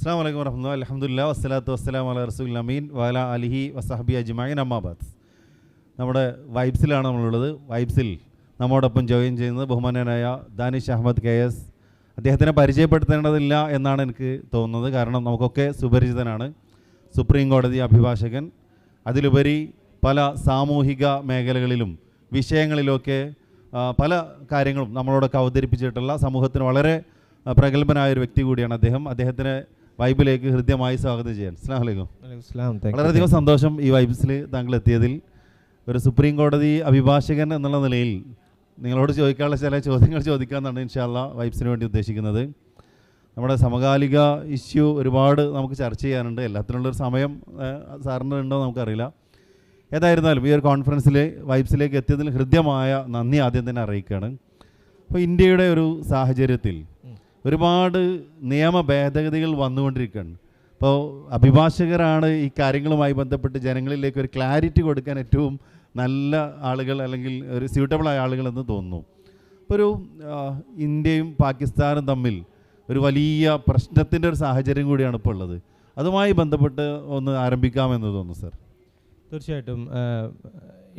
അസ്സാം വലൈക്കും വർഹമുല്ല അലഹമുല്ല വസ്സലാത്തു വസ്സലാം അല റസൂൽ അമീൻ വാല അലിഹി വസഹബി അജ്മായിൻ അമ്മാബാദ് നമ്മുടെ വൈബ്സിലാണ് നമ്മളുള്ളത്. വൈബ്സിൽ നമ്മോടൊപ്പം ജോയിൻ ചെയ്യുന്നത് ബഹുമാനനായ ദാനിഷ് അഹമ്മദ് കെ എസ്. അദ്ദേഹത്തിനെ പരിചയപ്പെടുത്തേണ്ടതില്ല എന്നാണ് എനിക്ക് തോന്നുന്നത്. കാരണം നമുക്കൊക്കെ സുപരിചിതനാണ്. സുപ്രീം കോടതി അഭിഭാഷകൻ. അതിലുപരി പല സാമൂഹിക മേഖലകളിലും വിഷയങ്ങളിലൊക്കെ പല കാര്യങ്ങളും നമ്മളോടൊക്കെ അവതരിപ്പിച്ചിട്ടുള്ള സമൂഹത്തിന് വളരെ പ്രഗത്ഭനായ ഒരു വ്യക്തി കൂടിയാണ് അദ്ദേഹം. അദ്ദേഹത്തിനെ വൈബിലേക്ക് ഹൃദ്യമായി സ്വാഗതം ചെയ്യാൻ. അസ്സാം വലൈക്കും വളരെയധികം സന്തോഷം ഈ വൈബ്സിൽ താങ്കൾ എത്തിയതിൽ. ഒരു സുപ്രീം കോടതി അഭിഭാഷകൻ എന്നുള്ള നിലയിൽ നിങ്ങളോട് ചോദിക്കാനുള്ള ചില ചോദ്യങ്ങൾ ചോദിക്കാമെന്നാണ് ഇൻഷാല്ല വൈബ്സിന് വേണ്ടി ഉദ്ദേശിക്കുന്നത്. നമ്മുടെ സമകാലിക ഇഷ്യൂ ഒരുപാട് നമുക്ക് ചർച്ച ചെയ്യാനുണ്ട്. എല്ലാത്തിനുള്ളൊരു സമയം സാറിന് ഉണ്ടോ നമുക്കറിയില്ല. ഏതായിരുന്നാലും ഈ ഒരു കോൺഫറൻസിൽ വൈബ്സിലേക്ക് എത്തിയതിൽ ഹൃദ്യമായ നന്ദി ആദ്യം തന്നെ അറിയിക്കുകയാണ്. അപ്പോൾ ഇന്ത്യയുടെ ഒരു സാഹചര്യത്തിൽ ഒരുപാട് നിയമ ഭേദഗതികൾ വന്നുകൊണ്ടിരിക്കുകയാണ്. അപ്പോൾ അഭിഭാഷകരാണ് ഈ കാര്യങ്ങളുമായി ബന്ധപ്പെട്ട് ജനങ്ങളിലേക്ക് ഒരു ക്ലാരിറ്റി കൊടുക്കാൻ ഏറ്റവും നല്ല ആളുകൾ അല്ലെങ്കിൽ ഒരു സ്യൂട്ടബിളായ ആളുകളെന്ന് തോന്നുന്നു. ഇപ്പോൾ ഒരു ഇന്ത്യയും പാകിസ്ഥാനും തമ്മിൽ ഒരു വലിയ പ്രശ്നത്തിന്റെ ഒരു സാഹചര്യം കൂടിയാണ് ഇപ്പോൾ ഉള്ളത്. അതുമായി ബന്ധപ്പെട്ട് ഒന്ന് ആരംഭിക്കാമെന്ന് തോന്നുന്നു സർ. തീർച്ചയായിട്ടും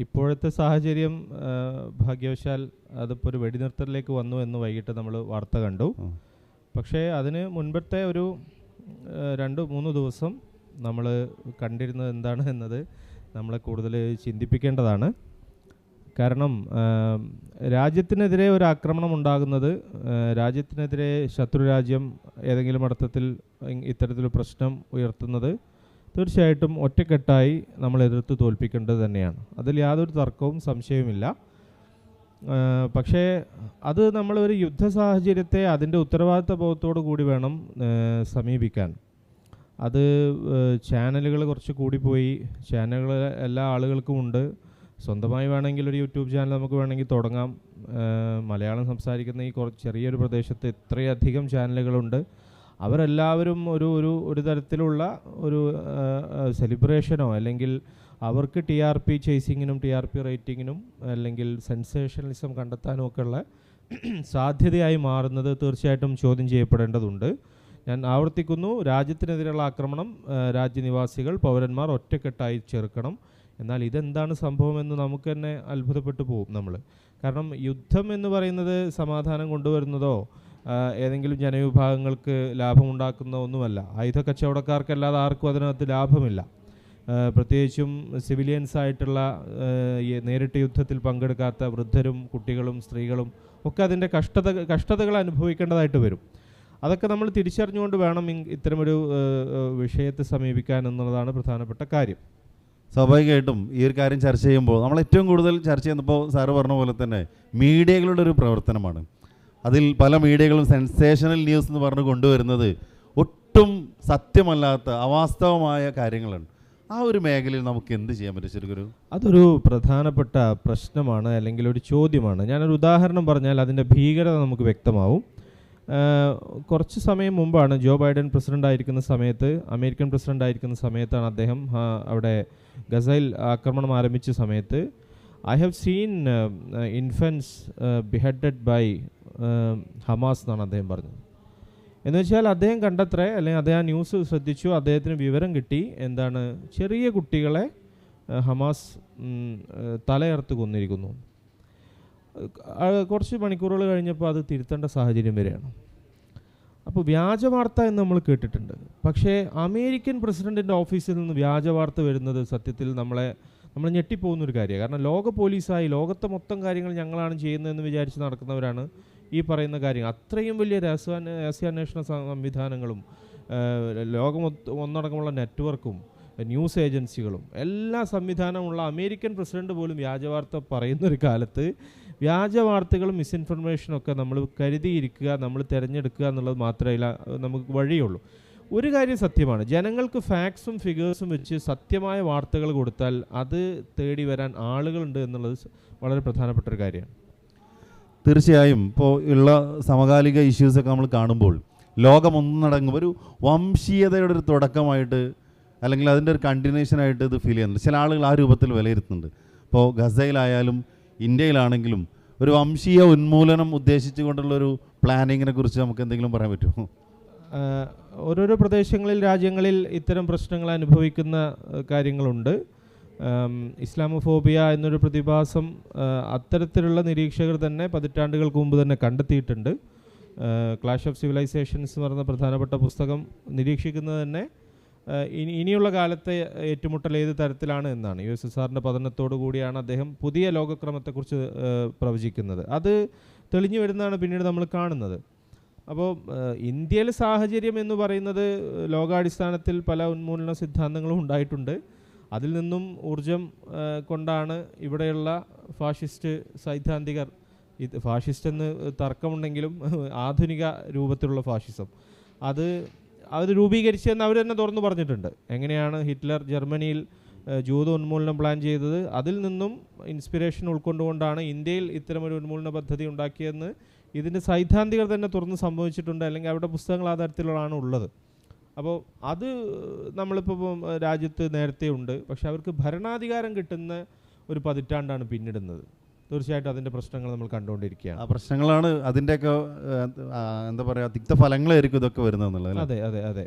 ഇപ്പോഴത്തെ സാഹചര്യം ഭാഗ്യവശാൽ അതിപ്പോൾ ഒരു വെടിനിർത്തലിലേക്ക് വന്നു എന്ന് വൈകിട്ട് നമ്മൾ വാർത്ത കണ്ടു. പക്ഷേ അതിന് മുൻപത്തെ ഒരു രണ്ട് മൂന്ന് ദിവസം നമ്മൾ കണ്ടിരുന്നത് എന്താണ് എന്നത് നമ്മളെ കൂടുതൽ ചിന്തിപ്പിക്കേണ്ടതാണ്. കാരണം രാജ്യത്തിനെതിരെ ഒരു ആക്രമണം ഉണ്ടാകുന്നത് രാജ്യത്തിനെതിരെ ശത്രുരാജ്യം ഏതെങ്കിലും അർത്ഥത്തിൽ ഇത്തരത്തിൽ പ്രശ്നം ഉയർത്തുന്നത് തീർച്ചയായിട്ടും ഒറ്റക്കെട്ടായി നമ്മൾ എതിർത്ത് തോൽപ്പിക്കേണ്ടത് തന്നെയാണ്. അതിൽ യാതൊരു തർക്കവും സംശയവുമില്ല. പക്ഷേ അത് നമ്മൾ ഒരു യുദ്ധ സാഹചര്യത്തെ അതിന്റെ ഉത്തരവാദിത്ത ബോധത്തോടു കൂടി വേണം സമീപിക്കാൻ. അത് ചാനലുകൾ കുറച്ച് കൂടിപ്പോയി ചാനലുകൾ എല്ലാ ആളുകൾക്കും ഉണ്ട്. സ്വന്തമായി വേണമെങ്കിൽ ഒരു യൂട്യൂബ് ചാനൽ നമുക്ക് വേണമെങ്കിൽ തുടങ്ങാം. മലയാളം സംസാരിക്കുന്ന ഈ കുറച്ച് ചെറിയൊരു പ്രദേശത്ത് ഇത്രയധികം ചാനലുകളുണ്ട്. അവരെല്ലാവരും ഒരു ഒരു ഒരു തരത്തിലുള്ള ഒരു സെലിബ്രേഷനോ അല്ലെങ്കിൽ അവർക്ക് ടി ആർ പി ചേസിങ്ങിനും ടി ആർ പി റേറ്റിങ്ങിനും അല്ലെങ്കിൽ സെൻസേഷണലിസം കണ്ടെത്താനും ഒക്കെയുള്ള സാധ്യതയായി മാറുന്നത് തീർച്ചയായിട്ടും ചോദ്യം ചെയ്യപ്പെടേണ്ടതുണ്ട്. ഞാൻ ആവർത്തിക്കുന്നു രാജ്യത്തിനെതിരെയുള്ള ആക്രമണം രാജ്യനിവാസികൾ പൗരന്മാർ ഒറ്റക്കെട്ടായി ചെറുക്കണം. എന്നാൽ ഇതെന്താണ് സംഭവമെന്ന് നമുക്ക് തന്നെ അത്ഭുതപ്പെട്ടു പോകും നമ്മൾ കാരണം യുദ്ധം എന്ന് പറയുന്നത് സമാധാനം കൊണ്ടുവരുന്നതോ ഏതെങ്കിലും ജനവിഭാഗങ്ങൾക്ക് ലാഭമുണ്ടാക്കുന്ന ഒന്നുമല്ല. ആയുധ കച്ചവടക്കാർക്കല്ലാതെ ആർക്കും അതിനകത്ത് ലാഭമില്ല. പ്രത്യേകിച്ചും സിവിലിയൻസ് ആയിട്ടുള്ള നേരിട്ട് യുദ്ധത്തിൽ പങ്കെടുക്കാത്ത വൃദ്ധരും കുട്ടികളും സ്ത്രീകളും ഒക്കെ അതിന്റെ കഷ്ടത കഷ്ടതകൾ അനുഭവിക്കേണ്ടതായിട്ട് വരും. അതൊക്കെ നമ്മൾ തിരിച്ചറിഞ്ഞുകൊണ്ട് വേണം ഇത്തരമൊരു വിഷയത്തെ സമീപിക്കാൻ എന്നുള്ളതാണ് പ്രധാനപ്പെട്ട കാര്യം. സ്വാഭാവികമായിട്ടും ഈ ഒരു കാര്യം ചർച്ച ചെയ്യുമ്പോൾ നമ്മൾ ഏറ്റവും കൂടുതൽ ചർച്ച ചെയ്യുന്നപ്പോൾ സാറ് പറഞ്ഞ പോലെ തന്നെ മീഡിയകളുടെ ഒരു പ്രവർത്തനമാണ്. അതിൽ പല മീഡിയകളും സെൻസേഷണൽ ന്യൂസ് എന്ന് പറഞ്ഞ് കൊണ്ടുവരുന്നത് ഒട്ടും സത്യമല്ലാത്ത അവാസ്തവമായ കാര്യങ്ങളാണ്. ആ ഒരു മേഖലയിൽ നമുക്ക് എന്ത് ചെയ്യാൻ പറ്റും ശരിക്കൊരു അതൊരു പ്രധാനപ്പെട്ട പ്രശ്നമാണ് അല്ലെങ്കിൽ ഒരു ചോദ്യമാണ്. ഞാനൊരു ഉദാഹരണം പറഞ്ഞാൽ അതിന്റെ ഭീകരത നമുക്ക് വ്യക്തമാവും. കുറച്ച് സമയം മുമ്പാണ് ജോ ബൈഡൻ പ്രസിഡന്റ് ആയിരിക്കുന്ന സമയത്ത് അമേരിക്കൻ പ്രസിഡന്റ് ആയിരിക്കുന്ന സമയത്താണ് അദ്ദേഹം അവിടെ ഗസയിൽ ആക്രമണം ആരംഭിച്ച സമയത്ത്. I have seen infants beheaded by Hamas എന്നാണ് അദ്ദേഹം പറഞ്ഞത്. എന്ന് വെച്ചാൽ അദ്ദേഹം കണ്ടത്രേ അല്ലെങ്കിൽ അദ്ദേഹം ആ ന്യൂസ് ശ്രദ്ധിച്ചു അദ്ദേഹത്തിന് വിവരം കിട്ടി എന്താണ് ചെറിയ കുട്ടികളെ ഹമാസ് തലയർത്ത് കൊന്നിരിക്കുന്നു. കുറച്ച് മണിക്കൂറുകൾ കഴിഞ്ഞപ്പോൾ അത് തിരുത്തേണ്ട സാഹചര്യം വരെയാണ്. അപ്പോൾ വ്യാജ വാർത്ത എന്ന് നമ്മൾ കേട്ടിട്ടുണ്ട്. പക്ഷേ അമേരിക്കൻ പ്രസിഡന്റിന്റെ ഓഫീസിൽ നിന്ന് വ്യാജ വാർത്ത വരുന്നത് സത്യത്തിൽ നമ്മളെ നമ്മൾ ഞെട്ടിപ്പോകുന്ന ഒരു കാര്യമാണ്. കാരണം ലോക പോലീസായി ലോകത്തെ മൊത്തം കാര്യങ്ങൾ ഞങ്ങളാണ് ചെയ്യുന്നതെന്ന് വിചാരിച്ച് നടക്കുന്നവരാണ് ഈ പറയുന്ന കാര്യങ്ങൾ. അത്രയും വലിയ രഹസ്യാന്വ രഹസ്യാന്വേഷണ സംവിധാനങ്ങളും ലോകം ഒന്നടക്കമുള്ള നെറ്റ്വർക്കും ന്യൂസ് ഏജൻസികളും എല്ലാ സംവിധാനമുള്ള അമേരിക്കൻ പ്രസിഡന്റ് പോലും വ്യാജവാർത്ത പറയുന്ന ഒരു കാലത്ത് വ്യാജ വാർത്തകളും മിസ്ഇൻഫർമേഷനും ഒക്കെ നമ്മൾ കരുതിയിരിക്കുക നമ്മൾ തിരഞ്ഞെടുക്കുക എന്നുള്ളത് മാത്രമല്ല നമുക്ക് വഴിയുള്ളൂ. ഒരു കാര്യം സത്യമാണ്. ജനങ്ങൾക്ക് ഫാക്സും ഫിഗേഴ്സും വെച്ച് സത്യമായ വാർത്തകൾ കൊടുത്താൽ അത് തേടി വരാൻ ആളുകളുണ്ട് എന്നുള്ളത് വളരെ പ്രധാനപ്പെട്ട ഒരു കാര്യമാണ്. തീർച്ചയായും ഇപ്പോൾ ഉള്ള സമകാലിക ഇഷ്യൂസൊക്കെ നമ്മൾ കാണുമ്പോൾ ലോകം ഒന്നടങ്ങും ഒരു വംശീയതയുടെ ഒരു തുടക്കമായിട്ട് അല്ലെങ്കിൽ അതിന്റെ ഒരു കണ്ടിന്യൂഷനായിട്ട് ഇത് ഫീൽ ചെയ്യുന്നുണ്ട്. ചില ആളുകൾ ആ രൂപത്തിൽ വിലയിരുത്തുന്നുണ്ട്. ഇപ്പോൾ ഗസയിലായാലും ഇന്ത്യയിലാണെങ്കിലും ഒരു വംശീയ ഉന്മൂലനം ഉദ്ദേശിച്ചുകൊണ്ടുള്ള ഒരു പ്ലാനിങ്ങിനെ കുറിച്ച് നമുക്ക് എന്തെങ്കിലും പറയാൻ പറ്റുമോ? ഓരോരോ പ്രദേശങ്ങളിൽ രാജ്യങ്ങളിൽ ഇത്തരം പ്രശ്നങ്ങൾ അനുഭവിക്കുന്ന കാര്യങ്ങളുണ്ട്. ഇസ്ലാമോഫോബിയ എന്നൊരു പ്രതിഭാസം അത്തരത്തിലുള്ള നിരീക്ഷകർ തന്നെ പതിറ്റാണ്ടുകൾക്ക് മുമ്പ് തന്നെ കണ്ടെത്തിയിട്ടുണ്ട്. ക്ലാഷ് ഓഫ് സിവിലൈസേഷൻസ് എന്ന് പറയുന്ന പ്രധാനപ്പെട്ട പുസ്തകം നിരീക്ഷിക്കുന്നത് തന്നെ ഇനി ഇനിയുള്ള കാലത്തെ ഏറ്റുമുട്ടൽ ഏത് തരത്തിലാണ് എന്നാണ്. യു എസ് എസ് ആറിന്റെ പതനത്തോടു കൂടിയാണ് അദ്ദേഹം പുതിയ ലോകക്രമത്തെക്കുറിച്ച് പ്രവചിക്കുന്നത്. അത് തെളിഞ്ഞു വരുന്നതാണ് പിന്നീട് നമ്മൾ കാണുന്നത്. അപ്പോൾ ഇന്ത്യയിലെ സാഹചര്യം എന്ന് പറയുന്നത് ലോകാടിസ്ഥാനത്തിൽ പല ഉന്മൂലന സിദ്ധാന്തങ്ങളും ഉണ്ടായിട്ടുണ്ട്. അതിൽ നിന്നും ഊർജം കൊണ്ടാണ് ഇവിടെയുള്ള ഫാഷിസ്റ്റ് സൈദ്ധാന്തികർ ഇത് ഫാഷിസ്റ്റ് എന്ന് തർക്കമുണ്ടെങ്കിലും ആധുനിക രൂപത്തിലുള്ള ഫാഷിസം. അത് അവർ രൂപീകരിച്ചതെന്ന് അവർ തന്നെ തുറന്നു പറഞ്ഞിട്ടുണ്ട്. എങ്ങനെയാണ് ഹിറ്റ്ലർ ജർമ്മനിയിൽ ജൂത ഉന്മൂലനം പ്ലാൻ ചെയ്തത്? അതിൽ നിന്നും ഇൻസ്പിറേഷൻ ഉൾക്കൊണ്ടുകൊണ്ടാണ് ഇന്ത്യയിൽ ഇത്തരമൊരു ഉന്മൂലന പദ്ധതി ഉണ്ടാക്കിയതെന്ന് ഇതിന്റെ സൈദ്ധാന്തികർ തന്നെ തുറന്ന് സംഭവിച്ചിട്ടുണ്ട്. അല്ലെങ്കിൽ അവരുടെ പുസ്തകങ്ങൾ ആ തരത്തിലുള്ളതാണ് ഉള്ളത്. അപ്പോൾ അത് നമ്മളിപ്പോൾ രാജ്യത്ത് നേരത്തെ ഉണ്ട്. പക്ഷെ അവർക്ക് ഭരണാധികാരം കിട്ടുന്ന ഒരു പതിറ്റാണ്ടാണ് പിന്നിടുന്നത്. തീർച്ചയായിട്ടും അതിന്റെ പ്രശ്നങ്ങൾ നമ്മൾ കണ്ടുകൊണ്ടിരിക്കുകയാണ്. ആ പ്രശ്നങ്ങളാണ് അതിന്റെയൊക്കെ എന്താ പറയുക തിക്തഫലങ്ങളായിരിക്കും ഇതൊക്കെ അല്ലേ? അതെ അതെ അതെ.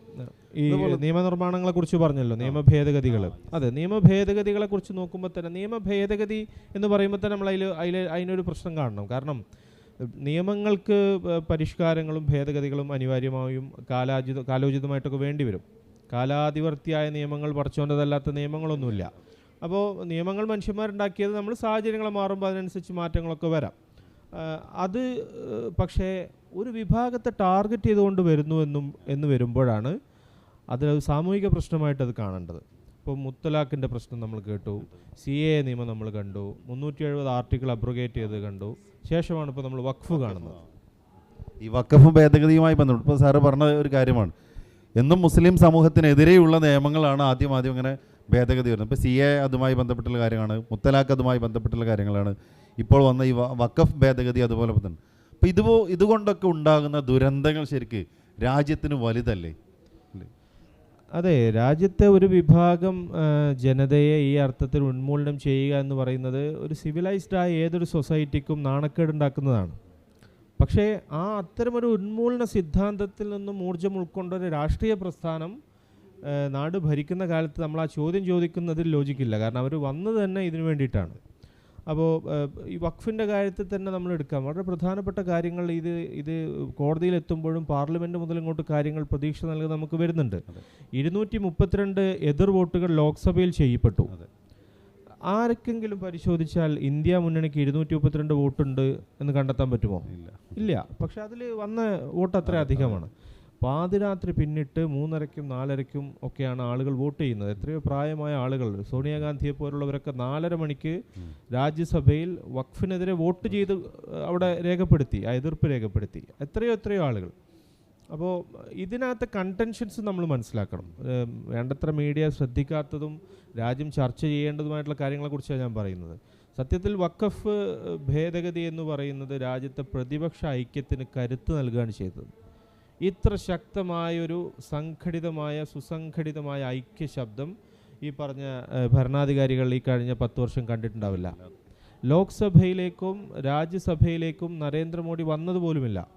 ഈ നിയമനിർമ്മാണങ്ങളെ കുറിച്ച് പറഞ്ഞല്ലോ നിയമ ഭേദഗതികൾ അതെ നിയമ ഭേദഗതികളെ കുറിച്ച് നോക്കുമ്പോൾ തന്നെ നിയമ ഭേദഗതി എന്ന് പറയുമ്പോൾ തന്നെ നമ്മൾ അതിൽ അതിൽ അതിനൊരു പ്രശ്നം കാണണം. കാരണം നിയമങ്ങൾക്ക് പരിഷ്കാരങ്ങളും ഭേദഗതികളും അനിവാര്യമായും കാലാജിത കാലോചിതമായിട്ടൊക്കെ വേണ്ടി വരും കാലാതിവർത്തിയായ നിയമങ്ങൾ പറിച്ചുകൊണ്ടതല്ലാത്ത നിയമങ്ങളൊന്നുമില്ല. അപ്പോൾ നിയമങ്ങൾ മനുഷ്യന്മാരുണ്ടാക്കിയത് നമ്മൾ സാഹചര്യങ്ങൾ മാറുമ്പോൾ അതിനനുസരിച്ച് മാറ്റങ്ങളൊക്കെ വരാം. അത് പക്ഷേ ഒരു വിഭാഗത്തെ ടാർഗറ്റ് ചെയ്തുകൊണ്ട് വരുന്നു എന്നും എന്ന് വരുമ്പോഴാണ് അത് സാമൂഹിക പ്രശ്നമായിട്ട് അത് കാണേണ്ടത്. ഇപ്പോൾ മുത്തലാഖിന്റെ പ്രശ്നം നമ്മൾ കേട്ടു. സി എ നിയമം നമ്മൾ കണ്ടു. മുന്നൂറ്റി എഴുപത് ആർട്ടിക്കിൾ അബ്രോഗേറ്റ് ചെയ്ത് കണ്ടു. ശേഷമാണ് ഇപ്പോൾ നമ്മൾ വഖഫ് കാണുന്നത്. ഈ വഖഫ് ഭേദഗതിയുമായി ബന്ധപ്പെട്ട് ഇപ്പോൾ സാറ് പറഞ്ഞ ഒരു കാര്യമാണ്. എന്നും മുസ്ലിം സമൂഹത്തിനെതിരെയുള്ള നിയമങ്ങളാണ് ആദ്യം ആദ്യം ഇങ്ങനെ ഭേദഗതി വരുന്നത്. ഇപ്പോൾ സി എ അതുമായി ബന്ധപ്പെട്ടുള്ള കാര്യമാണ് മുത്തലാഖ് അതുമായി ബന്ധപ്പെട്ടുള്ള കാര്യങ്ങളാണ് ഇപ്പോൾ വന്ന ഈ വഖഫ് ഭേദഗതി അതുപോലെ തന്നെ. അപ്പോൾ ഇതുപോ ഇതുകൊണ്ടൊക്കെ ഉണ്ടാകുന്ന ദുരന്തങ്ങൾ ശരിക്ക് രാജ്യത്തിന് വലുതല്ലേ? അതെ രാജ്യത്തെ ഒരു വിഭാഗം ജനതയെ ഈ അർത്ഥത്തിൽ ഉന്മൂലനം ചെയ്യുക എന്ന് പറയുന്നത് ഒരു സിവിലൈസ്ഡ് ആയ ഏതൊരു സൊസൈറ്റിക്കും നാണക്കേടുണ്ടാക്കുന്നതാണ്. പക്ഷേ ആ അത്തരമൊരു ഉന്മൂലന സിദ്ധാന്തത്തിൽ നിന്നും ഊർജം ഉൾക്കൊണ്ട ഒരു രാഷ്ട്രീയ പ്രസ്ഥാനം നാട് ഭരിക്കുന്ന കാലത്ത് നമ്മൾ ആ ചോദ്യം ചോദിക്കുന്നതിൽ ലോജിക്കില്ല കാരണം അവർ വന്നത് തന്നെ ഇതിനു വേണ്ടിയിട്ടാണ്. അപ്പോൾ ഈ വഖഫിന്റെ കാര്യത്തിൽ തന്നെ നമ്മൾ എടുക്കാം. വളരെ പ്രധാനപ്പെട്ട കാര്യങ്ങൾ ഇത് ഇത് കോടതിയിൽ എത്തുമ്പോഴും പാർലമെന്റ് മുതൽ ഇങ്ങോട്ട് കാര്യങ്ങൾ പ്രതീക്ഷ നൽകുന്ന നമുക്ക് വരുന്നുണ്ട്. ഇരുന്നൂറ്റി മുപ്പത്തിരണ്ട് എതിർ വോട്ടുകൾ ലോക്സഭയിൽ ചെയ്യപ്പെട്ടു. ആർക്കെങ്കിലും പരിശോധിച്ചാൽ ഇന്ത്യ മുന്നണിക്ക് ഇരുന്നൂറ്റി മുപ്പത്തിരണ്ട് വോട്ടുണ്ട് എന്ന് കണ്ടെത്താൻ പറ്റുമോ? ഇല്ല. ഇല്ല. പക്ഷെ അതിൽ വന്ന വോട്ട് അത്ര അധികമാണ്. പാതിരാത്രി പിന്നിട്ട് മൂന്നരയ്ക്കും നാലരയ്ക്കും ഒക്കെയാണ് ആളുകൾ വോട്ട് ചെയ്യുന്നത്. എത്രയോ പ്രായമായ ആളുകൾ സോണിയാഗാന്ധിയെ പോലുള്ളവരൊക്കെ നാലര മണിക്ക് രാജ്യസഭയിൽ വഖഫിനെതിരെ വോട്ട് ചെയ്ത് അവിടെ രേഖപ്പെടുത്തി ആ എതിർപ്പ് രേഖപ്പെടുത്തി. എത്രയോ എത്രയോ ആളുകൾ. അപ്പോൾ ഇതിനകത്ത് കണ്ടൻഷൻസ് നമ്മൾ മനസ്സിലാക്കണം. വേണ്ടത്ര മീഡിയ ശ്രദ്ധിക്കാത്തതും രാജ്യം ചർച്ച ചെയ്യേണ്ടതുമായിട്ടുള്ള കാര്യങ്ങളെക്കുറിച്ചാണ് ഞാൻ പറയുന്നത്. സത്യത്തിൽ വഖഫ് ഭേദഗതി എന്ന് പറയുന്നത് രാജ്യത്തെ പ്രതിപക്ഷ ഐക്യത്തിന് കരുത്ത് നൽകുകയാണ് ചെയ്തത്. ഇത്ര ശക്തമായൊരു സംഘടിതമായ സുസംഘടിതമായ ഐക്യ ശബ്ദം ഈ പറഞ്ഞ ഭരണാധികാരികൾ ഈ കഴിഞ്ഞ പത്ത് വർഷം കണ്ടിട്ടുണ്ടാവില്ല. ലോക്സഭയിലേക്കും രാജ്യസഭയിലേക്കും നരേന്ദ്രമോദി വന്നതുപോലുമില്ല.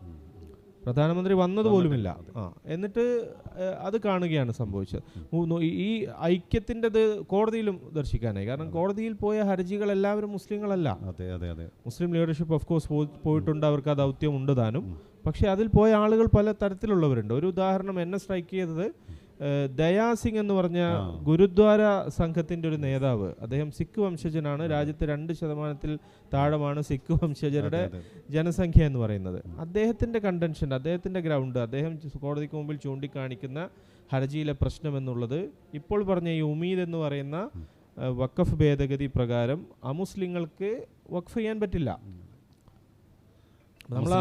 പ്രധാനമന്ത്രി വന്നതുപോലുമില്ല. ആ എന്നിട്ട് അത് കാണുകയാണ് സംഭവിച്ചത്. ഈ- ഐക്യത്തിന്റെത് കോടതിയിലും ദർശിക്കാനായി. കാരണം കോടതിയിൽ പോയ ഹർജികൾ എല്ലാവരും മുസ്ലിങ്ങളല്ല. അതെ അതെ അതെ. മുസ്ലിം ലീഡർഷിപ്പ് ഓഫ് കോഴ്സ് പോയിട്ടുണ്ട്. അവർക്ക് ആ ദൗത്യം ഉണ്ട് താനും. പക്ഷേ അതിൽ പോയ ആളുകൾ പല തരത്തിലുള്ളവരുണ്ട്. ഒരു ഉദാഹരണം എന്നെ സ്ട്രൈക്ക് ചെയ്തത് ദയാസിംഗ് ദയാ സിംഗ് എന്ന് പറഞ്ഞ ഗുരുദ്വാര സംഘത്തിന്റെ ഒരു നേതാവ്. അദ്ദേഹം സിഖ് വംശജനാണ്. രാജ്യത്തെ രണ്ട് ശതമാനത്തിൽ താഴമാണ് സിഖ് വംശജരുടെ. ജനസംഖ്യ എന്ന് പറയുന്നത്. അദ്ദേഹത്തിന്റെ കണ്ടൻഷൻ അദ്ദേഹത്തിന്റെ ഗ്രൗണ്ട് അദ്ദേഹം കോടതിക്ക് മുമ്പിൽ ചൂണ്ടിക്കാണിക്കുന്ന ഹർജിയിലെ പ്രശ്നം എന്നുള്ളത് ഇപ്പോൾ പറഞ്ഞ ഈ ഉമീദ് എന്ന് പറയുന്ന വഖഫ് ഭേദഗതി പ്രകാരം അമുസ്ലിങ്ങൾക്ക് വഖഫ് ചെയ്യാൻ പറ്റില്ല. നമ്മൾ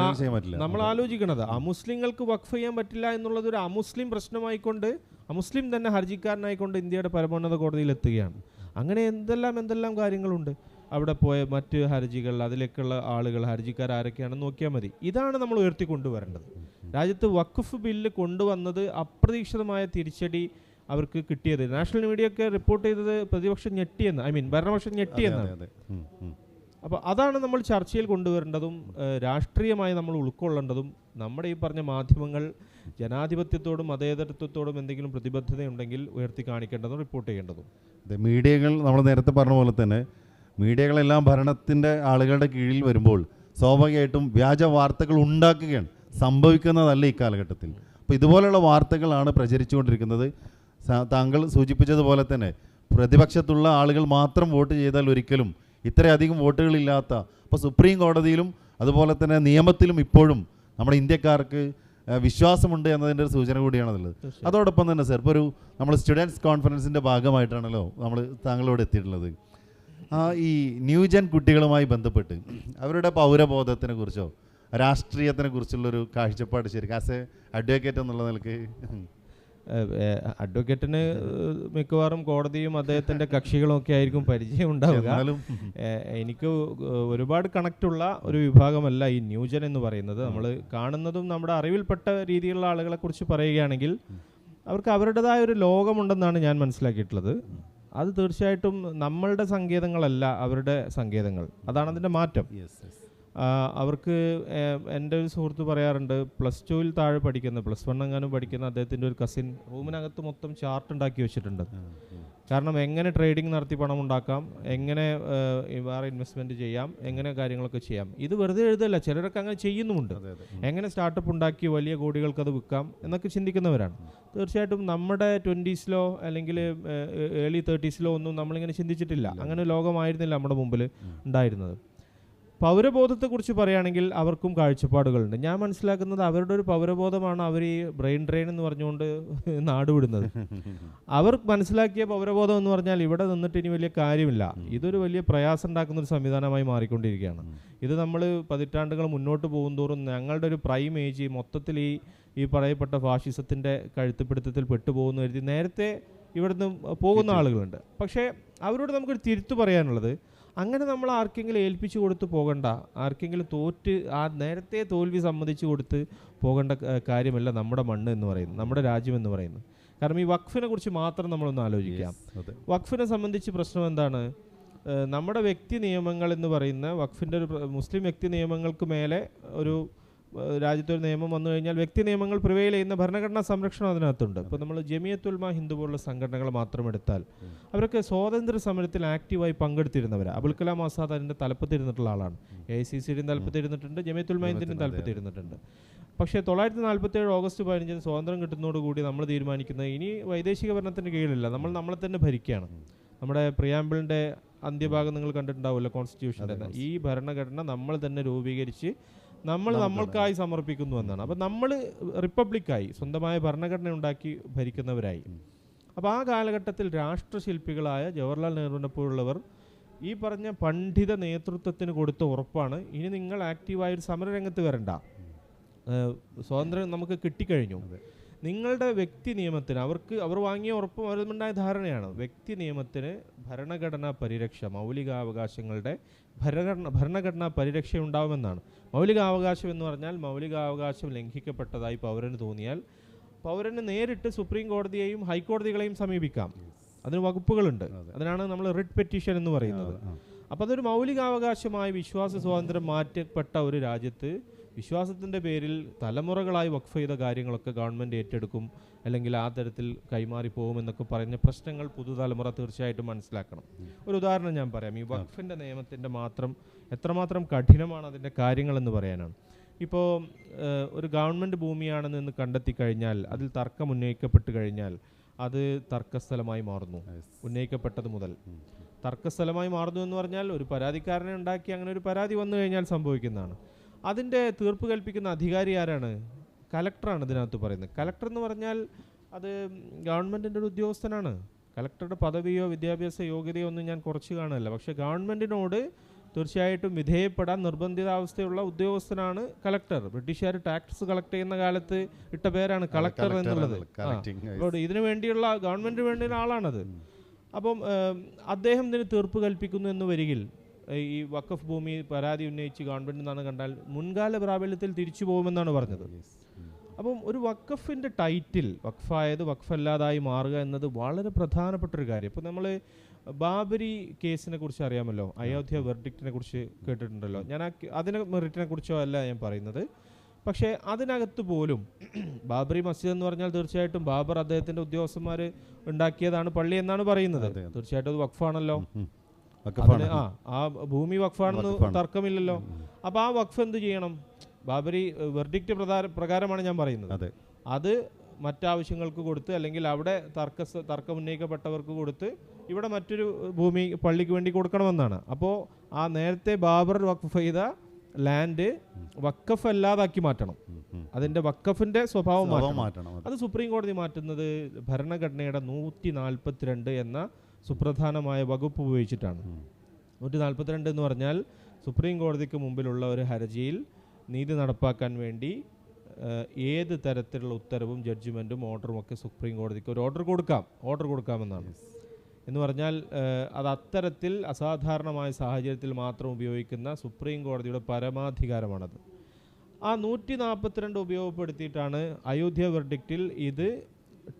നമ്മൾ. ആലോചിക്കണത്. അമുസ്ലിങ്ങൾക്ക് വഖഫ് ചെയ്യാൻ പറ്റില്ല എന്നുള്ളത് ഒരു അമുസ്ലിം പ്രശ്നമായിക്കൊണ്ട് അമുസ്ലിം തന്നെ ഹർജിക്കാരനായിക്കൊണ്ട് ഇന്ത്യയുടെ പരമോന്നത കോടതിയിൽ എത്തുകയാണ്. അങ്ങനെ എന്തെല്ലാം എന്തെല്ലാം കാര്യങ്ങളുണ്ട്? അവിടെ പോയ മറ്റ് ഹർജികൾ അതിലേക്കുള്ള ആളുകൾ ഹർജിക്കാർ ആരൊക്കെയാണെന്ന് നോക്കിയാൽ മതി. ഇതാണ് നമ്മൾ ഉയർത്തി കൊണ്ടുവരേണ്ടത് രാജ്യത്ത് വഖഫ് ബില്ല് കൊണ്ടുവന്നത് അപ്രതീക്ഷിതമായ തിരിച്ചടി അവർക്ക് കിട്ടിയത്. നാഷണൽ മീഡിയ ഒക്കെ റിപ്പോർട്ട് ചെയ്തത് പ്രതിപക്ഷം ഞെട്ടിയെന്ന് ഐ മീൻ ഭരണപക്ഷം ഞെട്ടിയെന്നാണ്. അപ്പോൾ അതാണ് നമ്മൾ ചർച്ചയിൽ കൊണ്ടുവരേണ്ടതും രാഷ്ട്രീയമായി നമ്മൾ ഉൾക്കൊള്ളേണ്ടതും. നമ്മുടെ ഈ പറഞ്ഞ മാധ്യമങ്ങൾ ജനാധിപത്യത്തോടും മതേതരത്വത്തോടും എന്തെങ്കിലും പ്രതിബദ്ധതയുണ്ടെങ്കിൽ ഉയർത്തി കാണിക്കേണ്ടതും റിപ്പോർട്ട് ചെയ്യേണ്ടതും. അതെ മീഡിയകൾ നമ്മൾ നേരത്തെ പറഞ്ഞ പോലെ തന്നെ മീഡിയകളെല്ലാം ഭരണത്തിന്റെ ആളുകളുടെ കീഴിൽ വരുമ്പോൾ സ്വാഭാവികമായിട്ടും വ്യാജ വാർത്തകൾ ഉണ്ടാക്കുകയാണ് സംഭവിക്കുന്നതല്ല ഈ കാലഘട്ടത്തിൽ. അപ്പോൾ ഇതുപോലെയുള്ള വാർത്തകളാണ് പ്രചരിച്ചുകൊണ്ടിരിക്കുന്നത്. താങ്കൾ സൂചിപ്പിച്ചതുപോലെ തന്നെ പ്രതിപക്ഷത്തുള്ള ആളുകൾ മാത്രം വോട്ട് ചെയ്താൽ ഒരിക്കലും ഇത്രയധികം വോട്ടുകളില്ലാത്ത അപ്പോൾ സുപ്രീം കോടതിയിലും അതുപോലെ തന്നെ നിയമത്തിലും ഇപ്പോഴും നമ്മുടെ ഇന്ത്യക്കാർക്ക് വിശ്വാസമുണ്ട് എന്നതിന്റെ ഒരു സൂചന കൂടിയാണുള്ളത് അതോടൊപ്പം തന്നെ സർ ഇപ്പോൾ ഒരു നമ്മൾ സ്റ്റുഡൻസ് കോൺഫറൻസിന്റെ ഭാഗമായിട്ടാണല്ലോ നമ്മൾ താങ്കളോട് എത്തിയിട്ടുള്ളത്. ആ ഈ ന്യൂജൻ കുട്ടികളുമായി ബന്ധപ്പെട്ട് അവരുടെ പൗരബോധത്തിനെ കുറിച്ചോ രാഷ്ട്രീയത്തിനെ കുറിച്ചുള്ളൊരു കാഴ്ചപ്പാട് ശരിക്കും ആസ് എ അഡ്വക്കേറ്റ് എന്നുള്ള നിലയ്ക്ക് അഡ്വക്കേറ്റിന് മിക്കവാറും കോടതിയും അദ്ദേഹത്തിന്റെ കക്ഷികളും ഒക്കെ ആയിരിക്കും പരിചയം ഉണ്ടാവുക. എനിക്ക് ഒരുപാട് കണക്റ്റുള്ള ഒരു വിഭാഗമല്ല ഈ ന്യൂജൻ എന്ന് പറയുന്നത്. നമ്മൾ കാണുന്നതും നമ്മുടെ അറിവിൽപ്പെട്ട രീതിയിലുള്ള ആളുകളെ കുറിച്ച് പറയുകയാണെങ്കിൽ അവർക്ക് അവരുടേതായ ഒരു ലോകമുണ്ടെന്നാണ് ഞാൻ മനസ്സിലാക്കിയിട്ടുള്ളത്. അത് തീർച്ചയായിട്ടും നമ്മളുടെ സങ്കേതങ്ങളല്ല അവരുടെ സങ്കേതങ്ങൾ. അതാണ് അതിന്റെ മാറ്റം. അവർക്ക് എന്റെ ഒരു സുഹൃത്ത് പറയാറുണ്ട് പ്ലസ് ടുവിൽ താഴെ പഠിക്കുന്ന പ്ലസ് വൺ എങ്ങാനും പഠിക്കുന്ന അദ്ദേഹത്തിന്റെ ഒരു കസിൻ റൂമിനകത്ത് മൊത്തം ചാർട്ട് ഉണ്ടാക്കി വെച്ചിട്ടുണ്ട്. കാരണം എങ്ങനെ ട്രേഡിംഗ് നടത്തി പണം ഉണ്ടാക്കാം എങ്ങനെ വേറെ ഇൻവെസ്റ്റ്മെന്റ് ചെയ്യാം എങ്ങനെ കാര്യങ്ങളൊക്കെ ചെയ്യാം. ഇത് വെറുതെ എഴുതല്ല ചിലരൊക്കെ അങ്ങനെ ചെയ്യുന്നുമുണ്ട്. എങ്ങനെ സ്റ്റാർട്ടപ്പ് ഉണ്ടാക്കി വലിയ കോടികൾക്ക് അത് വിൽക്കാം എന്നൊക്കെ ചിന്തിക്കുന്നവരാണ്. തീർച്ചയായിട്ടും നമ്മുടെ ട്വന്റീസിലോ അല്ലെങ്കിൽ ഏർലി തേർട്ടീസിലോ ഒന്നും നമ്മളിങ്ങനെ ചിന്തിച്ചിട്ടില്ല. അങ്ങനെ ലോകമായിരുന്നില്ല നമ്മുടെ മുമ്പിൽ ഉണ്ടായിരുന്നത്. പൗരബോധത്തെക്കുറിച്ച് പറയുകയാണെങ്കിൽ അവർക്കും കാഴ്ചപ്പാടുകളുണ്ട്. ഞാൻ മനസ്സിലാക്കുന്നത് അവരുടെ ഒരു പൗരബോധമാണ് അവർ ഈ ബ്രെയിൻ ഡ്രെയിൻ എന്ന് പറഞ്ഞുകൊണ്ട് നാടുവിടുന്നത് അവർ മനസ്സിലാക്കിയ പൗരബോധം എന്ന് പറഞ്ഞാൽ ഇവിടെ നിന്നിട്ട് ഇനി വലിയ കാര്യമില്ല. ഇതൊരു വലിയ പ്രയാസം ഉണ്ടാക്കുന്ന ഒരു സംവിധാനമായി മാറിക്കൊണ്ടിരിക്കുകയാണ്. ഇത് നമ്മൾ പതിറ്റാണ്ടുകൾ മുന്നോട്ട് പോകുന്തോറും ഞങ്ങളുടെ ഒരു പ്രൈം ഏജ് മൊത്തത്തിൽ ഈ ഈ പറയപ്പെട്ട ഫാഷിസത്തിന്റെ കഴുത്തുപിടുത്തത്തിൽ പെട്ടുപോകുന്ന കരുതി നേരത്തെ ഇവിടുന്ന് പോകുന്ന ആളുകളുണ്ട്. പക്ഷേ അവരോട് നമുക്കൊരു തിരുത്തു പറയാനുള്ളത് അങ്ങനെ നമ്മൾ ആർക്കെങ്കിലും ഏൽപ്പിച്ചു കൊടുത്ത് പോകണ്ട ആർക്കെങ്കിലും തോറ്റ് ആ നേരത്തെ തോൽവി സമ്മതിച്ചു കൊടുത്ത് പോകേണ്ട കാര്യമല്ല നമ്മുടെ മണ്ണ് എന്ന് പറയുന്നത് നമ്മുടെ രാജ്യം എന്ന് പറയുന്നത്. കാരണം ഈ വഖഫിനെ കുറിച്ച് മാത്രം നമ്മളൊന്ന് ആലോചിക്കാം. വഖഫിനെ സംബന്ധിച്ച് പ്രശ്നം എന്താണ്? നമ്മുടെ വ്യക്തി നിയമങ്ങൾ എന്ന് പറയുന്ന വഖഫിന്റെ ഒരു മുസ്ലിം വ്യക്തി നിയമങ്ങൾക്ക് മേലെ ഒരു ഏഹ് രാജ്യത്ത് ഒരു നിയമം വന്നു കഴിഞ്ഞാൽ വ്യക്തി നിയമങ്ങൾ പ്രിവെയിൽ ചെയ്യുന്ന ഭരണഘടനാ സംരക്ഷണം അതിനകത്തുണ്ട്. ഇപ്പോൾ നമ്മൾ ജമിയത്തുൽമ ഹിന്ദു പോലുള്ള സംഘടനകൾ മാത്രം എടുത്താൽ അവരൊക്കെ സ്വാതന്ത്ര്യ സമരത്തിൽ ആക്റ്റീവായി പങ്കെടുത്തിരുന്നവരാണ് അബുൽ കലാം ആസാദ് അതിന്റെ തലപ്പത്തിരുന്നിട്ടുള്ള ആളാണ്. എ ഐ സി സിയുടെയും തലപ്പത്തിരുന്നിട്ടുണ്ട് ജമിയത്തുൽമ ഹിന്ദിന്റെയും തലപ്പത്തിരുന്നിട്ടുണ്ട്. പക്ഷേ തൊള്ളായിരത്തി നാൽപ്പത്തി ഏഴ് ഓഗസ്റ്റ് പതിനഞ്ചിന് സ്വാതന്ത്ര്യം കിട്ടുന്നതോടുകൂടി നമ്മൾ തീരുമാനിക്കുന്നത് ഇനി വൈദേശിക ഭരണത്തിന്റെ കീഴിലല്ല. നമ്മൾ നമ്മളെ തന്നെ ഭരിക്കുകയാണ്. നമ്മുടെ പ്രിയാമ്പിളിന്റെ അന്ത്യഭാഗം നിങ്ങൾ കണ്ടിട്ടുണ്ടാവില്ല കോൺസ്റ്റിറ്റ്യൂഷന്റെ ഈ ഭരണഘടന നമ്മൾ തന്നെ രൂപീകരിച്ച് നമ്മൾ നമ്മൾക്കായി സമർപ്പിക്കുന്നു എന്നാണ്. അപ്പം നമ്മൾ റിപ്പബ്ലിക്കായി സ്വന്തമായ ഭരണഘടന ഉണ്ടാക്കി ഭരിക്കുന്നവരായി അപ്പോൾ ആ കാലഘട്ടത്തിൽ രാഷ്ട്രശില്പികളായ ജവഹർലാൽ നെഹ്റുവിനെ പോലുള്ളവർ ഈ പറഞ്ഞ പണ്ഡിത നേതൃത്വത്തിന് കൊടുത്ത ഉറപ്പാണ്. ഇനി നിങ്ങൾ ആക്റ്റീവായ ഒരു സമരരംഗത്ത് വരണ്ട. സ്വാതന്ത്ര്യം നമുക്ക് കിട്ടിക്കഴിഞ്ഞു. നിങ്ങളുടെ വ്യക്തി നിയമത്തിന് അവർക്ക് അവർ വാങ്ങിയ ഉറപ്പും അവരുണ്ടായ ധാരണയാണ്. വ്യക്തി നിയമത്തിന് ഭരണഘടനാ പരിരക്ഷ മൗലികാവകാശങ്ങളുടെ ഭരണഘടന ഭരണഘടനാ പരിരക്ഷ ഉണ്ടാവുമെന്നാണ് മൗലികാവകാശം എന്ന് പറഞ്ഞാൽ മൗലികാവകാശം ലംഘിക്കപ്പെട്ടതായി പൗരന് തോന്നിയാൽ പൗരന് നേരിട്ട് സുപ്രീം കോടതിയെയും ഹൈക്കോടതികളെയും സമീപിക്കാം. അതിന് വകുപ്പുകളുണ്ട്. അതിനാണ് നമ്മൾ റിട്ട് പെറ്റീഷൻ എന്ന് പറയുന്നത്. അപ്പോൾ അതൊരു മൗലികാവകാശമായി വിശ്വാസ സ്വാതന്ത്ര്യം മാറ്റപ്പെട്ട ഒരു രാജ്യത്ത് വിശ്വാസത്തിന്റെ പേരിൽ തലമുറകളായി വഖഫ് ചെയ്ത കാര്യങ്ങളൊക്കെ ഗവൺമെന്റ് ഏറ്റെടുക്കും അല്ലെങ്കിൽ ആ തരത്തിൽ കൈമാറി പോകുമെന്നൊക്കെ പറഞ്ഞ പ്രശ്നങ്ങൾ പുതുതലമുറ തീർച്ചയായിട്ടും മനസ്സിലാക്കണം. ഒരു ഉദാഹരണം ഞാൻ പറയാം. ഈ വഖഫിന്റെ നിയമത്തിന്റെ മാത്രം എത്രമാത്രം കഠിനമാണ് അതിന്റെ കാര്യങ്ങളെന്ന് പറയാനാണ്. ഇപ്പോൾ ഒരു ഗവൺമെന്റ് ഭൂമിയാണെന്ന് കണ്ടെത്തി കഴിഞ്ഞാൽ അതിൽ തർക്കം ഉന്നയിക്കപ്പെട്ട് കഴിഞ്ഞാൽ അത് തർക്കസ്ഥലമായി മാറുന്നു. ഉന്നയിക്കപ്പെട്ടത് മുതൽ. തർക്കസ്ഥലമായി മാറുന്നു എന്ന് പറഞ്ഞാൽ ഒരു പരാതിക്കാരനെ ഉണ്ടാക്കി അങ്ങനെ ഒരു പരാതി വന്നു കഴിഞ്ഞാൽ സംഭവിക്കുന്നതാണ്. അതിന്റെ തീർപ്പ് കൽപ്പിക്കുന്ന അധികാരി ആരാണ്? കലക്ടറാണ് ഇതിനകത്ത് പറയുന്നത്. കലക്ടർ എന്ന് പറഞ്ഞാൽ അത് ഗവൺമെന്റിന്റെ ഒരു ഉദ്യോഗസ്ഥനാണ്. കലക്ടറുടെ പദവിയോ വിദ്യാഭ്യാസ യോഗ്യതയോ ഒന്നും ഞാൻ കുറച്ച് കാണുന്നില്ല പക്ഷേ ഗവൺമെന്റിനോട് തീർച്ചയായിട്ടും വിധേയപ്പെടാൻ നിർബന്ധിതാവസ്ഥയുള്ള ഉദ്യോഗസ്ഥനാണ് കലക്ടർ. ബ്രിട്ടീഷുകാർ ടാക്സ് കളക്ട് ചെയ്യുന്ന കാലത്ത് ഇട്ട പേരാണ് കളക്ടർ എന്നുള്ളത്. ഇതിനു വേണ്ടിയുള്ള ഗവൺമെന്റിന് വേണ്ടിയുള്ള ആളാണത്. അപ്പം അദ്ദേഹം ഇതിന് തീർപ്പ് കൽപ്പിക്കുന്നു എന്ന് വരികിൽ ഈ വഖഫ് ഭൂമി പരാതി ഉന്നയിച്ച് ഗവൺമെന്റ് നിന്നാണ് കണ്ടാൽ മുൻകാല പ്രാബല്യത്തിൽ തിരിച്ചു പോകുമെന്നാണ് പറഞ്ഞത്. അപ്പം ഒരു വഖഫിന്റെ ടൈറ്റിൽ വഖഫായത് വഖഫല്ലാതായി മാറുക എന്നത് വളരെ പ്രധാനപ്പെട്ട ഒരു കാര്യം. ഇപ്പോൾ നമ്മൾ ബാബരി കേസിനെ കുറിച്ച് അറിയാമല്ലോ അയോധ്യ വെർഡിക്റ്റിനെ കുറിച്ച് കേട്ടിട്ടുണ്ടല്ലോ. ഞാൻ ആ അതിനെ മെറിറ്റിനെ കുറിച്ചോ അല്ല ഞാൻ പറയുന്നത്. പക്ഷേ അതിനകത്ത് പോലും ബാബറി മസ്ജിദ് എന്ന് പറഞ്ഞാൽ തീർച്ചയായിട്ടും ബാബർ അദ്ദേഹത്തിന്റെ ഉദ്യോഗസ്ഥന്മാർ ഉണ്ടാക്കിയതാണ് പള്ളി എന്നാണ് പറയുന്നത്. തീർച്ചയായിട്ടും അത് വഖഫാണല്ലോ. അതിന് ആ ആ ഭൂമി വഖഫാണെന്ന് വഖഫാണ്. തർക്കമില്ലല്ലോ. അപ്പൊ ആ വഖഫ് എന്ത് ചെയ്യണം? ബാബരി വെർഡിക്റ്റ് പ്രകാരമാണ് ഞാൻ പറയുന്നത്. അതെ. മറ്റാവശ്യങ്ങൾക്ക് കൊടുത്ത് അല്ലെങ്കിൽ അവിടെ തർക്ക തർക്കം ഉന്നയിക്കപ്പെട്ടവർക്ക് കൊടുത്ത് ഇവിടെ മറ്റൊരു ഭൂമി പള്ളിക്ക് വേണ്ടി കൊടുക്കണമെന്നാണ്. അപ്പോൾ ആ നേരത്തെ ബാബർ വഖഫ് ചെയ്ത ലാൻഡ് വക്കഫ് അല്ലാതാക്കി മാറ്റണം. അതിന്റെ വക്കഫിന്റെ സ്വഭാവം മാറ്റണം. അത്. സുപ്രീം കോടതി മാറ്റുന്നത് ഭരണഘടനയുടെ നൂറ്റി നാൽപ്പത്തിരണ്ട് എന്ന സുപ്രധാനമായ വകുപ്പ് ഉപയോഗിച്ചിട്ടാണ്. നൂറ്റി നാൽപ്പത്തിരണ്ട് എന്ന് പറഞ്ഞാൽ സുപ്രീം കോടതിക്ക് മുമ്പിലുള്ള ഒരു ഹർജിയിൽ നീതി നടപ്പാക്കാൻ വേണ്ടി ഏത് തരത്തിലുള്ള ഉത്തരവും ജഡ്ജിമെന്റും ഓർഡറും ഒക്കെ സുപ്രീം കോടതിക്ക് ഒരു ഓർഡർ കൊടുക്കാം. ഓർഡർ കൊടുക്കാമെന്നാണ്. എന്ന് പറഞ്ഞാൽ അത് അത്തരത്തിൽ അസാധാരണമായ സാഹചര്യത്തിൽ മാത്രം ഉപയോഗിക്കുന്ന സുപ്രീം കോടതിയുടെ പരമാധികാരമാണത്. ആ നൂറ്റി നാൽപ്പത്തിരണ്ട് ഉപയോഗപ്പെടുത്തിയിട്ടാണ് അയോധ്യ വെർഡിക്റ്റിൽ ഇത്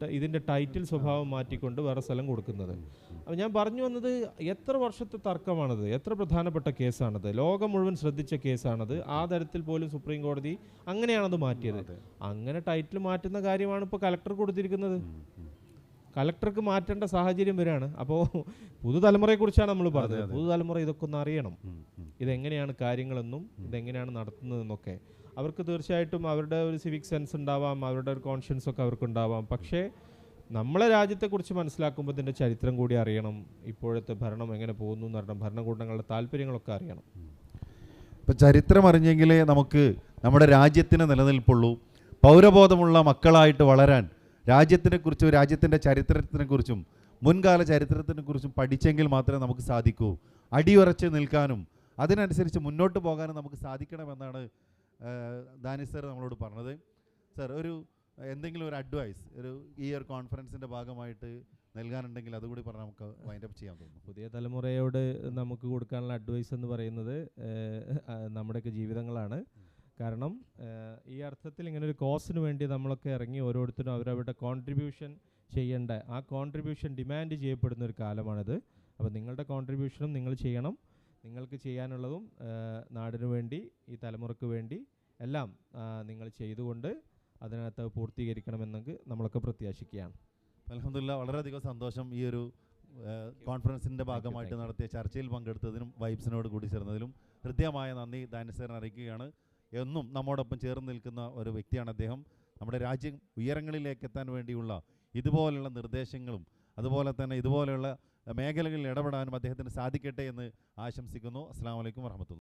ഇതിന്റെ ടൈറ്റിൽ സ്വഭാവം മാറ്റിക്കൊണ്ട് വേറെ സ്ഥലം കൊടുക്കുന്നത്. അപ്പം ഞാൻ പറഞ്ഞു വന്നത് എത്ര വർഷത്തെ തർക്കമാണത്? എത്ര പ്രധാനപ്പെട്ട കേസാണത്? ലോകം മുഴുവൻ ശ്രദ്ധിച്ച കേസാണത്? ആ തരത്തിൽ പോലും സുപ്രീം കോടതി അങ്ങനെയാണത് മാറ്റിയത്. അങ്ങനെ ടൈറ്റിൽ മാറ്റുന്ന കാര്യമാണ് ഇപ്പോൾ കലക്ടർ കൊടുത്തിരിക്കുന്നത്. കലക്ടർക്ക് മാറ്റേണ്ട സാഹചര്യം വരികയാണ് അപ്പോൾ പുതുതലമുറയെക്കുറിച്ചാണ് നമ്മൾ പറഞ്ഞത്. പുതുതലമുറ ഇതൊക്കെ ഒന്ന് അറിയണം. ഇതെങ്ങനെയാണ് കാര്യങ്ങളെന്നും ഇതെങ്ങനെയാണ് നടത്തുന്നതെന്നൊക്കെ. അവർക്ക് തീർച്ചയായിട്ടും അവരുടെ ഒരു സിവിക് സെൻസ് ഉണ്ടാവാം അവരുടെ ഒരു കോൺഷ്യൻസ് ഒക്കെ അവർക്ക് ഉണ്ടാവാം പക്ഷേ നമ്മളെ രാജ്യത്തെക്കുറിച്ച് മനസ്സിലാക്കുമ്പോൾ ഇതിന്റെ ചരിത്രം കൂടി അറിയണം. ഇപ്പോഴത്തെ ഭരണം എങ്ങനെ പോകുന്നു എന്ന് അറിയണം. ഭരണകൂടങ്ങളുടെ താല്പര്യങ്ങളൊക്കെ അറിയണം. ഇപ്പം ചരിത്രം അറിഞ്ഞെങ്കിലേ നമുക്ക് നമ്മുടെ രാജ്യത്തിന് നിലനിൽപ്പുള്ളൂ. പൗരബോധമുള്ള മക്കളായിട്ട് വളരാൻ രാജ്യത്തിനെക്കുറിച്ചും രാജ്യത്തിന്റെ ചരിത്രത്തിനെക്കുറിച്ചും മുൻകാല ചരിത്രത്തിനെക്കുറിച്ചും പഠിച്ചെങ്കിൽ മാത്രമേ നമുക്ക് സാധിക്കൂ. അടിയുറച്ച് നിൽക്കാനും അതിനനുസരിച്ച് മുന്നോട്ട് പോകാനും നമുക്ക് സാധിക്കണമെന്നാണ് ദാനിഷ് സർ നമ്മളോട് പറഞ്ഞത് സർ ഒരു എന്തെങ്കിലും ഒരു അഡ്വൈസ് ഒരു ഈ ഒരു കോൺഫറൻസിന്റെ ഭാഗമായിട്ട് നൽകാനുണ്ടെങ്കിൽ അതുകൂടി പറഞ്ഞാൽ നമുക്ക് വൈൻഡപ്പ് ചെയ്യാൻ തോന്നുന്നു. പുതിയ തലമുറയോട് നമുക്ക് കൊടുക്കാനുള്ള അഡ്വൈസ് എന്ന് പറയുന്നത് നമ്മുടെയൊക്കെ ജീവിതങ്ങളാണ്. കാരണം ഈ അർത്ഥത്തിൽ ഇങ്ങനെ ഒരു കോസിന് വേണ്ടി നമ്മളൊക്കെ ഇറങ്ങി ഓരോരുത്തരും അവരവരുടെ കോൺട്രിബ്യൂഷൻ ചെയ്യേണ്ട ആ കോൺട്രിബ്യൂഷൻ ഡിമാൻഡ് ചെയ്യപ്പെടുന്ന ഒരു കാലമാണിത്. അപ്പോൾ നിങ്ങളുടെ കോൺട്രിബ്യൂഷനും നിങ്ങൾ ചെയ്യണം. നിങ്ങൾക്ക് ചെയ്യാനുള്ളതും നാടിനു വേണ്ടി ഈ തലമുറയ്ക്ക് വേണ്ടി എല്ലാം നിങ്ങൾ ചെയ്തുകൊണ്ട് അതിനകത്ത് പൂർത്തീകരിക്കണമെന്നൊക്കെ നമ്മളൊക്കെ പ്രത്യാശിക്കുകയാണ്. അലഹമില്ല വളരെയധികം സന്തോഷം ഈ ഒരു കോൺഫറൻസിന്റെ ഭാഗമായിട്ട് നടത്തിയ ചർച്ചയിൽ പങ്കെടുത്തതിനും വൈബ്സിനോട് കൂടി ചേർന്നതിലും ഹൃദ്യമായ നന്ദി ദാനസേരൻ അറിയിക്കുകയാണ്. എന്നും നമ്മോടൊപ്പം ചേർന്ന് നിൽക്കുന്ന ഒരു വ്യക്തിയാണ് അദ്ദേഹം. നമ്മുടെ രാജ്യം ഉയരങ്ങളിലേക്ക് എത്താൻ വേണ്ടിയുള്ള ഇതുപോലുള്ള നിർദ്ദേശങ്ങളും അതുപോലെ തന്നെ ഇതുപോലെയുള്ള മേഖലകളിൽ ഇടപെടാനും അദ്ദേഹത്തിന് സാധിക്കട്ടെ എന്ന് ആശംസിക്കുന്നു. അസ്സാം വലൈക്കും വർഹമത്തുള്ള